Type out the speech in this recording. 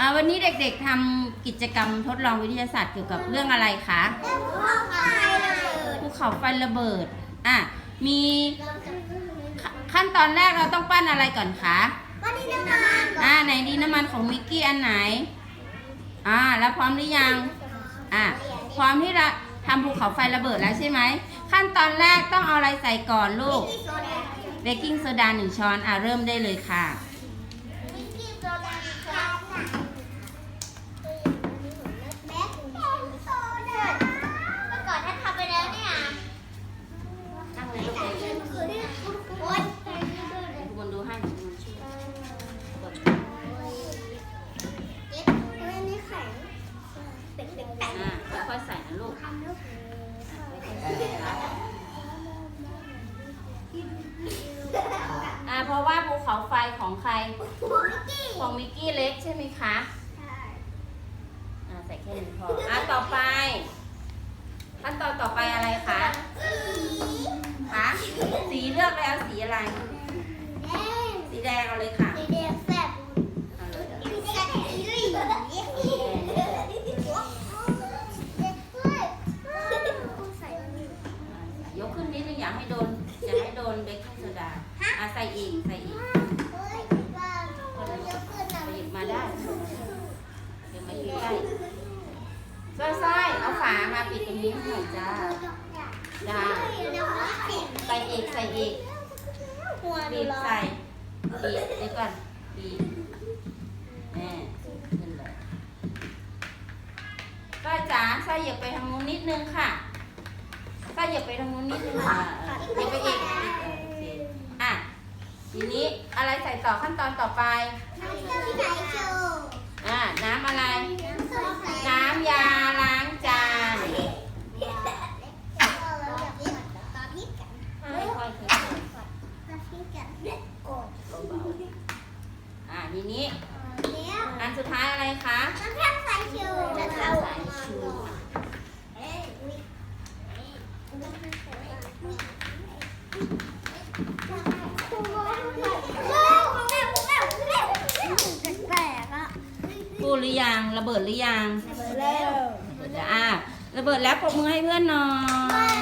อ่าวันนี้เด็กๆทำกิจกรรมทดลองวิทยาศาสตร์เกี่ยวกับเรื่องอะไรคะภูเขาไฟระเบิดอะมีขขั้นตอนแรกเราต้องปั้นอะไรก่อนคะอ่าไหนดีน้ำมันของมิกกี้อันไหนอ่าแล้วพร้อมหรือยังอะพร้อมที่จะทำภูเขาไฟระเบิดแล้วใช่ไหมขั้นตอนแรกต้องเอาอะไรใส่ก่อนลูกเบกกิ้งโซดาหนึ่งช้อนอะเริ่มได้เลยค่ะ อยๆใส่นะลูกอะค่อยๆใส่นะอ่าเพราะว่าภูเขาไฟของใคร ของมิกกี้เล็กใช่ไหมคะอ่าใส่แค่นี้พออ่าต่อไปขั้นตอนต่อไปอะไรคะคะสีเลือกแล้วสีอะไร สีแดงเอาเลยค่ะ นเบกกิ้งโซดาอะใส่อีกใส่อีกไปหยิบมาได้เดี๋ยวมาอยู่ใกล้สร้อยๆเอาฝามาปิดตรงนี้หน่อยจ้าจ้าใส่อีกใส่อีกบีบใส่บีบเดี๋ยวก่อนบีบแน่ขึ้นเลยสร้อยจ๋าสร้อยเหยียบไปทางนู้นนิดนึงค่ะสร้อยเหยียบไปทางนู้นนิดนึงค่ะเหยียบไปอีกอีกเออโอเคอะ ที นี้อะไรใส่ต่อขั้นตอนต่อไป อะน้ำอะไร น้ำยาล้างจานค่อยๆค่อยๆเบาๆอะทีนี้ อันสุดท้ายอะไรคะ ดหรือยังระเบิดหรือยังระเบิดแล้วอะระเบิดแล้วปรบมือให้เพื่อนหน่อย